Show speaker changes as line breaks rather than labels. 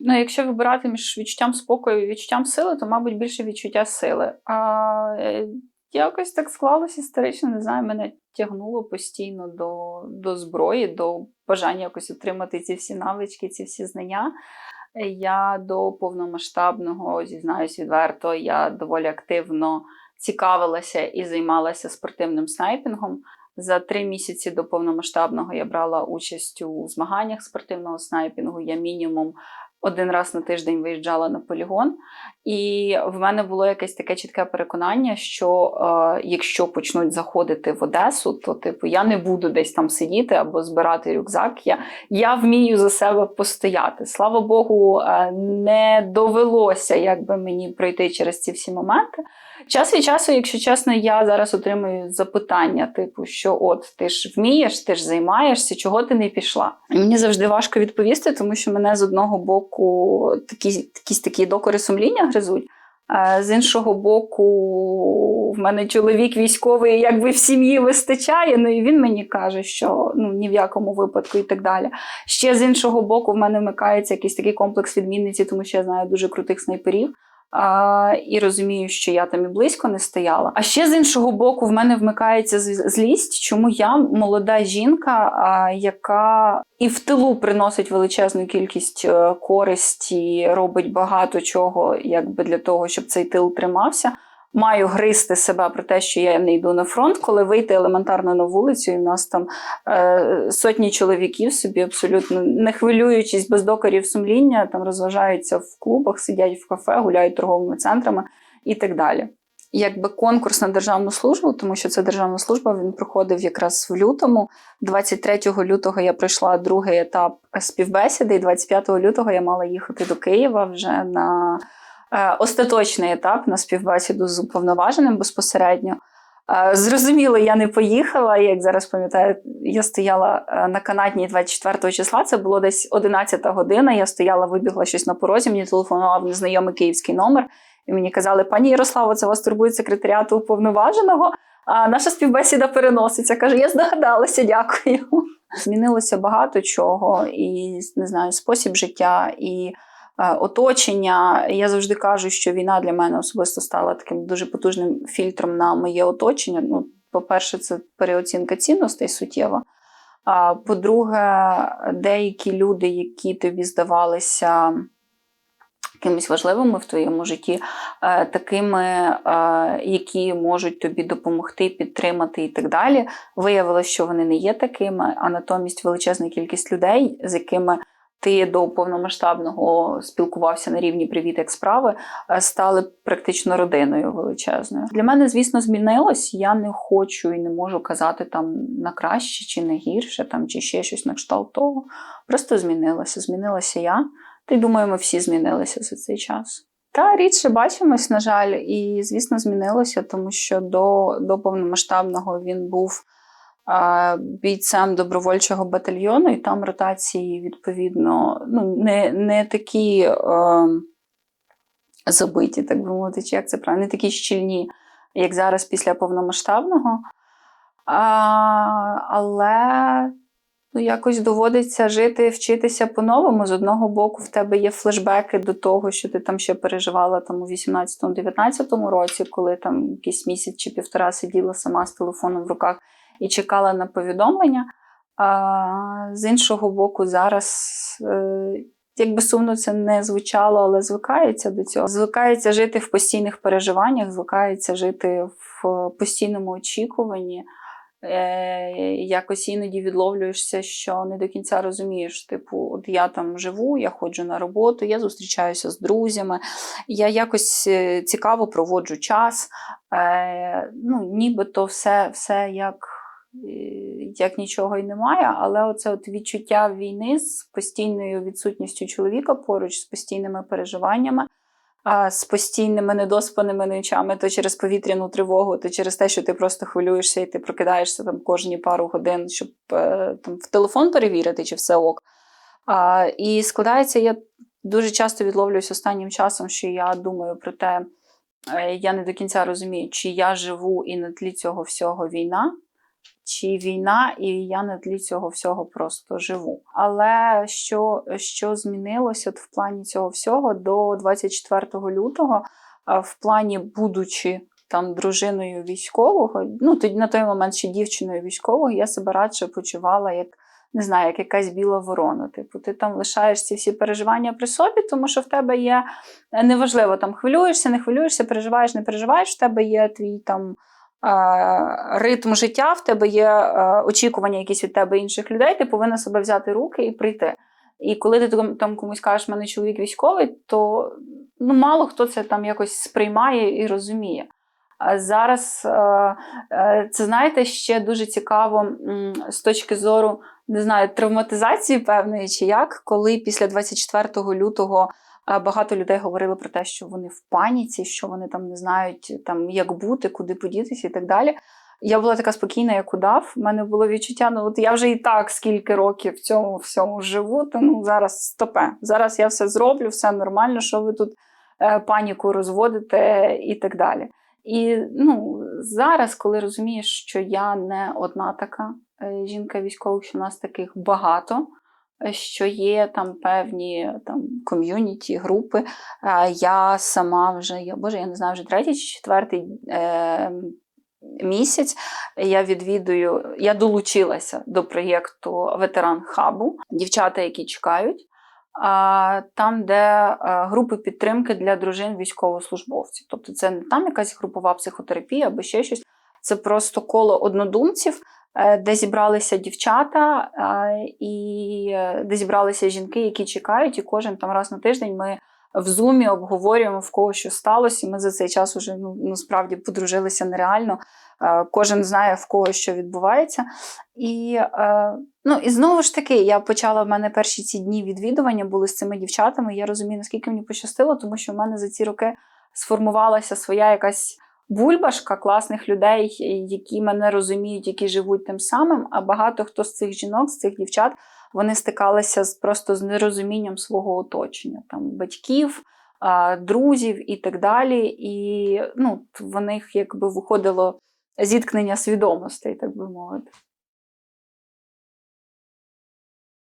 Ну, якщо вибирати між відчуттям спокою і відчуттям сили, то, мабуть, більше відчуття сили. А е, якось так склалося історично, не знаю, мене тягнуло постійно до, до зброї, до бажання якось отримати ці всі навички, ці всі знання. Я до повномасштабного, зізнаюсь відверто, я доволі активно цікавилася і займалася спортивним снайпінгом. За три місяці до повномасштабного я брала участь у змаганнях спортивного снайпінгу. Я мінімум один раз на тиждень виїжджала на полігон, і в мене було якесь таке чітке переконання, що е, якщо почнуть заходити в Одесу, то типу я не буду десь там сидіти або збирати рюкзак. Я, я вмію за себе постояти. Слава Богу, е, не довелося якби мені пройти через ці всі моменти. Час від часу, якщо чесно, я зараз отримую запитання, типу, що от ти ж вмієш, ти ж займаєшся, чого ти не пішла? І мені завжди важко відповісти, тому що мене з одного боку такі, якісь такі докори сумління гризуть. З іншого боку, в мене чоловік військовий, якби в сім'ї вистачає. Ну і він мені каже, що ну ні в якому випадку і так далі. Ще з іншого боку, в мене вмикається якийсь такий комплекс відмінниці, тому що я знаю дуже крутих снайперів. А, І розумію, що я там і близько не стояла. А ще з іншого боку, в мене вмикається злість, чому я молода жінка, а, яка і в тилу приносить величезну кількість е, користі, робить багато чого, якби для того, щоб цей тил тримався. Маю гризти себе про те, що я не йду на фронт, коли вийти елементарно на вулицю, і в нас там е, сотні чоловіків собі абсолютно не хвилюючись без докорів сумління, там розважаються в клубах, сидять в кафе, гуляють торговими центрами і так далі. Якби конкурс на державну службу, тому що це державна служба, він проходив якраз в лютому. 23 лютого я пройшла другий етап співбесіди, і 25 лютого я мала їхати до Києва вже на остаточний етап на співбесіду з уповноваженим безпосередньо. Е, Зрозуміло, я не поїхала. Як зараз пам'ятаю, я стояла е, на канатній 24 числа. Це було десь 11 година. Я стояла, вибігла щось на порозі. Мені телефонував незнайомий київський номер. І мені казали, пані Ярославо, це вас турбує секретаріату уповноваженого. А наша співбесіда переноситься. Каже, я здогадалася, дякую. Змінилося багато чого, і не знаю, спосіб життя і е, оточення. Я завжди кажу, що війна для мене особисто стала таким дуже потужним фільтром на моє оточення. Ну, по-перше, це переоцінка цінностей суттєва. А по-друге, деякі люди, які тобі здавалися якимись важливими в твоєму житті, е, такими, е, які можуть тобі допомогти, підтримати і так далі, виявилося, що вони не є такими, а натомість величезна кількість людей, з якими ти до повномасштабного спілкувався на рівні привіт, як справи, е, стали практично родиною величезною. Для мене, звісно, змінилось. Я не хочу і не можу казати там на краще чи на гірше, там чи ще щось на кшталт того. Просто змінилося. Змінилася я. Та й думаю, ми всі змінилися за цей час. Та рідше бачимось, на жаль, і звісно, змінилося, тому що до, до повномасштабного він був бійцем добровольчого батальйону, і там ротації, відповідно, ну, не, не такі е, забиті, так би мовити, чи як це правильно, не такі щільні, як зараз після повномасштабного. А, але ну, якось доводиться жити, вчитися по-новому. З одного боку, в тебе є флешбеки до того, що ти там ще переживала там, у 18-19 році, коли там якийсь місяць чи півтора сиділа сама з телефоном в руках і чекала на повідомлення. А з іншого боку, зараз. Е, Якби сумно це не звучало, але звикається до цього. Звикається жити в постійних переживаннях, звикається жити в постійному очікуванні. Е, якось іноді відловлюєшся, що не до кінця розумієш. Типу, от я там живу, я ходжу на роботу, я зустрічаюся з друзями, я якось е, цікаво проводжу час. Ну, Нібито все, все як. Е, Як нічого й немає, але оце от відчуття війни з постійною відсутністю чоловіка поруч, з постійними переживаннями, з постійними недоспаними ночами, то через повітряну тривогу, то через те, що ти просто хвилюєшся і ти прокидаєшся там кожні пару годин, щоб е, там в телефон перевірити, чи все ок. І складається, я дуже часто відловлююсь останнім часом, що я думаю про те, е, я не до кінця розумію, чи я живу і на тлі цього всього війна, чи війна, і я на тлі цього всього просто живу. Але що, що змінилося в плані цього всього до 24 лютого, в плані будучи там дружиною військового, ну на той момент ще дівчиною військового, я себе радше почувала як. Не знаю, як якась біла ворона. Типу, ти там лишаєш ці всі переживання при собі, тому що в тебе є неважливо, там хвилюєшся, не хвилюєшся, переживаєш, не переживаєш, в тебе є твій там ритм життя, в тебе є е, очікування якісь від тебе інших людей, ти повинна себе взяти руки і прийти. І коли ти там, комусь кажеш, мене чоловік військовий, то ну, мало хто це там якось сприймає і розуміє. А зараз е, е, це знаєте ще дуже цікаво з точки зору не знаю, травматизації певної чи як, коли після 24 лютого е, багато людей говорили про те, що вони в паніці, що вони там не знають, там, як бути, куди подітися і так далі. Я була така спокійна, як удав. У мене було відчуття, ну от я вже і так скільки років в цьому всьому живу, то ну зараз стопе. Зараз я все зроблю, все нормально, що ви тут е, паніку розводите і так далі. І ну, зараз, коли розумієш, що я не одна така е, жінка військових, що нас таких багато, що є там певні там ком'юніті, групи. Я сама вже, я, боже, я не знаю, вже третій чи четвертий е, місяць я відвідую, я долучилася до проєкту Ветеран Хабу, дівчата, які чекають. Там, де е, групи підтримки для дружин військовослужбовців. Тобто це не там якась групова психотерапія або ще щось. Це просто коло однодумців, де зібралися дівчата е, і е, де зібралися жінки, які чекають, і кожен там раз на тиждень ми в зумі обговорюємо в кого що сталося. І ми за цей час уже ну, насправді подружилися нереально. Е, Кожен знає в кого що відбувається. І, е, ну, і знову ж таки, я почала в мене перші ці дні відвідування були з цими дівчатами. Я розумію, наскільки мені пощастило, тому що в мене за ці роки сформувалася своя якась бульбашка класних людей, які мене розуміють, які живуть тим самим. А багато хто з цих жінок, з цих дівчат, вони стикалися з просто з нерозумінням свого оточення, там батьків. Друзів і так далі, і ну, в них якби виходило зіткнення свідомостей, так би мовити.